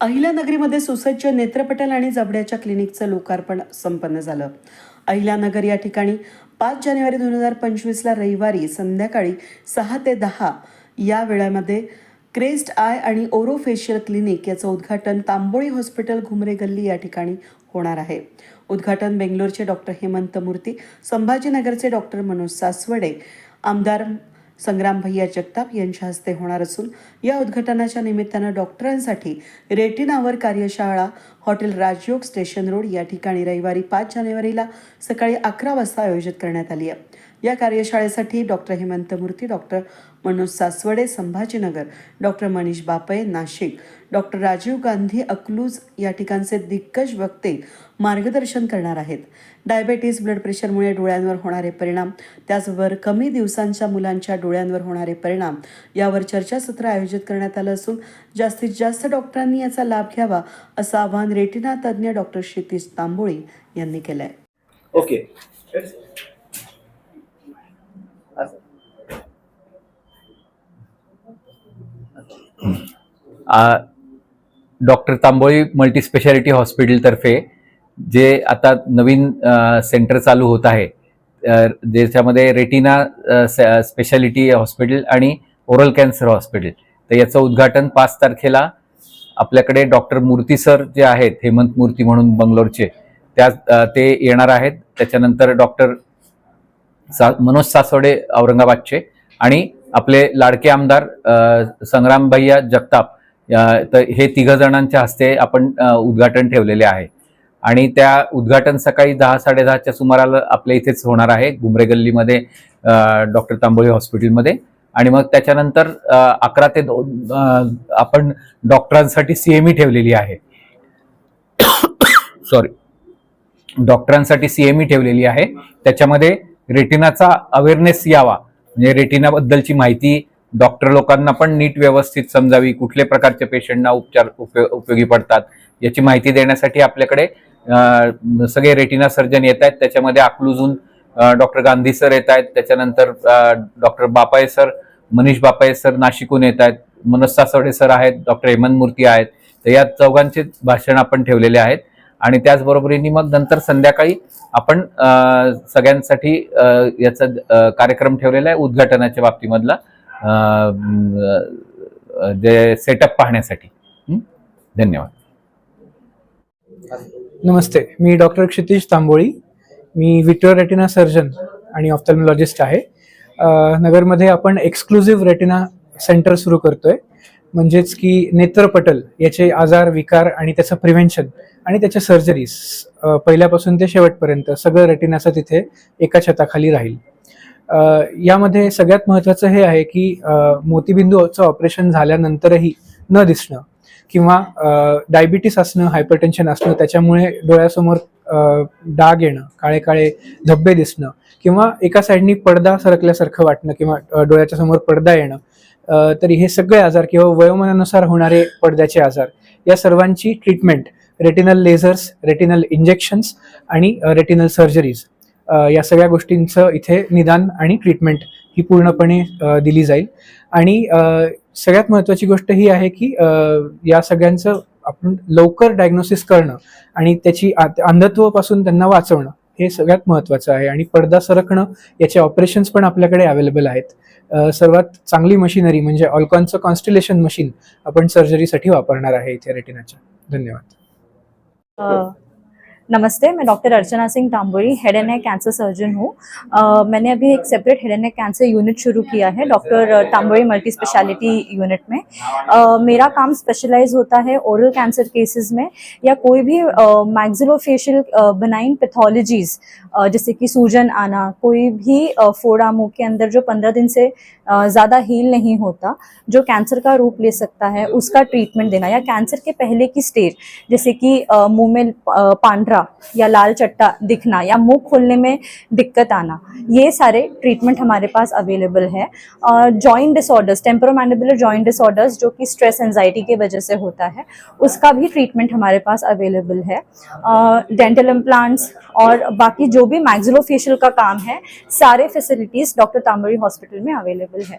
अहिल्यानगरीमध्ये सुसज्ज नेत्रपटल आणि जबड्याच्या क्लिनिकचं लोकार्पण संपन्न झालं. अहिल्यानगर या ठिकाणी पाच जानेवारी दोन हजार पंचवीसला रविवारी संध्याकाळी सहा ते दहा या वेळामध्ये क्रेस्ट आय आणि ओरोफेशियल क्लिनिक याचं उद्घाटन तांबोळी हॉस्पिटल घुमरे गल्ली या ठिकाणी होणार आहे. उद्घाटन बेंगलोरचे डॉक्टर हेमंत मूर्ती संभाजीनगरचे डॉक्टर मनोज सासवडे आमदार संग्राम भैया जगताप यांच्या हस्ते होणार असून या उद्घाटनाच्या निमित्तानं डॉक्टरांसाठी रेटिनावर कार्यशाळा हॉटेल राजयोग स्टेशन रोड या ठिकाणी रविवारी पाच जानेवारीला सकाळी अकरा वाजता आयोजित करण्यात आली आहे. या कार्यशाळेसाठी doctor Hemant Murthy doctor Manoj Saswade Sambhajinagar doctor Manish Bapay Nashik doctor Rajiv Gandhi Akluj या ठिकाणचे दिग्गज वक्ते मार्गदर्शन करणार आहेत. डायबेटीस ब्लड प्रेशरमुळे डोळ्यांवर होणारे परिणाम त्याचबरोबर कमी दिवसांच्या मुलांच्या डोळ्यांवर होणारे परिणाम यावर चर्चासत्र आयोजित करण्यात आलं असून जास्तीत जास्त डॉक्टरांनी याचा लाभ घ्यावा असं आवाहन रेटिना तज्ज्ञ डॉक्टर क्षितिश तांबोळी यांनी केलं आहे ओके. डॉक्टर तांबोळी मल्टीस्पेशालिटी हॉस्पिटलतर्फे जे आता नवीन सेंटर चालू होत आहे ज्याच्यामध्ये रेटिना स्पेशालिटी हॉस्पिटल आणि ओरल कॅन्सर हॉस्पिटल. तर याचं उद्घाटन पाच तारखेला आपल्याकडे डॉक्टर मूर्ती सर जे आहेत हेमंत मूर्ती म्हणून बंगलोरचे त्या ते येणार आहेत. त्याच्यानंतर डॉक्टर सा मनोज सासवडे औरंगाबादचे आणि आपले लाडके आमदार संग्राम भैया जगताप तर हे तिघ जणांच्या हस्ते आपण उद्घाटन ठेवलेले आहे. आणि त्या उद्घाटन सकाळी दहा साडेदहाच्या सुमाराला आपल्या इथेच होणार आहे गुमरे गल्लीमध्ये डॉक्टर तांबोळी हॉस्पिटलमध्ये. आणि मग त्याच्यानंतर अकरा ते दोन आपण डॉक्टरांसाठी सीएमई ठेवलेली आहे. सॉरी. डॉक्टरांसाठी सीएमई ठेवलेली आहे. त्याच्यामध्ये रेटिनाचा अवेअरनेस यावा. म्हणजे रेटिनाबद्दलची माहिती डॉक्टर लोकांना पण नीट व्यवस्थित समजावी कुठल्या प्रकारचे पेशंटना उपचार उपयोगी पडतात याची माहिती देण्यासाठी आपल्याकडे सगळे रेटिना सर्जन येत आहेत. त्याच्यामध्ये अकलूजून डॉक्टर गांधी सर येत आहेत. त्याच्यानंतर डॉक्टर बापाय सर मनीष बापाय सर नाशिकहून येत आहेत. मनोज सासवडे सर आहेत डॉक्टर हेमंत मूर्ती आहेत. तर या चौघांचे भाषण आपण ठेवलेले आहेत. आणि त्याचबरोबरीने मग नंतर संध्याकाळी आपण सगळ्यांसाठी याचा कार्यक्रम ठेवलेला आहे उद्घाटनाच्या बाबतीमधला. जे सेटअप पाहण्यासाठी. धन्यवाद. नमस्ते. मी डॉक्टर क्षितिश तांबोळी. मी विटर रेटिना सर्जन आणि ऑफ्थल्मॉलॉजिस्ट आहे. नगरमध्ये आपण एक्सक्लुझिव्ह रेटिना सेंटर सुरू करतोय. म्हणजेच की नेत्रपटल याचे आजार विकार आणि त्याचं प्रिव्हेन्शन आणि त्याच्या सर्जरीज पहिल्यापासून ते शेवटपर्यंत सगळं रेटिनाचं तिथे एका छताखाली राहील. यामध्ये सगळ्यात महत्त्वाचं हे आहे की मोतीबिंदूचं ऑपरेशन झाल्यानंतरही न दिसणं किंवा डायबिटीस असणं हायपरटेन्शन असणं त्याच्यामुळे डोळ्यासमोर डाग येणं काळे काळे धब्बे दिसणं किंवा एका साईडनी पडदा सरकल्यासारखं वाटणं किंवा डोळ्याच्या समोर पडदा येणं. तरी हे सगळे आजार किंवा वयोमानानुसार होणारे पडद्याचे आजार या सर्वांची treatment retinal lasers retinal injections आणि रेटिनल सर्जरीज या सगळ्या गोष्टींचं इथे निदान आणि ट्रीटमेंट ही पूर्णपणे दिली जाईल. आणि सगळ्यात महत्त्वाची गोष्ट ही आहे की या सगळ्यांचं आपण लवकर डायग्नोसिस करणं आणि त्याची अंधत्वपासून अंधत्वापासून त्यांना वाचवणं हे सगळ्यात महत्त्वाचं आहे. आणि पडदा सरकणं याचे ऑपरेशन्स पण आपल्याकडे अवेलेबल आहेत. सर्वात चांगली मशिनरी म्हणजे ऑल्कॉनचं कॉन्स्टिलेशन मशीन आपण सर्जरीसाठी वापरणार आहे इथे रेटिनाच्या धन्यवाद. नमस्ते मैं doctor Archana Singh Tambori head and neck cancer surgeon हूँ। मैंने अभी एक separate head and neck cancer unit शुरू किया है doctor Tambori multi speciality unit में। अ, मेरा काम स्पेशलाइज होता है ओरल कैंसर केसेस में या कोई भी मैग्जिलोफेशियल बनाइन पैथोलॉजीज जैसे कि सूजन आना कोई भी फोड़ा मुँह के अंदर जो पंद्रह दिन से ज़्यादा हील नहीं होता जो कैंसर का रूप ले सकता है उसका ट्रीटमेंट देना या कैंसर के पहले की स्टेज जैसे कि मुँह में अ, पांड्रा या लाल चट्टा दिखना या मुँह खोलने में दिक्कत आना, ये सारे ट्रीटमेंट हमारे पास अवेलेबल है। Joint disorders temporomandibular joint disorders जो कि स्ट्रेस एनजाइटी की वजह से होता है, उसका भी ट्रीटमेंट हमारे पास अवेलेबल है। डेंटल इम्प्लांट्स और बाकी जो भी मैग्जिलोफेशियल का काम है, सारे फैसिलिटीज़ डॉक्टर तांबरी हॉस्पिटल में अवेलेबल है।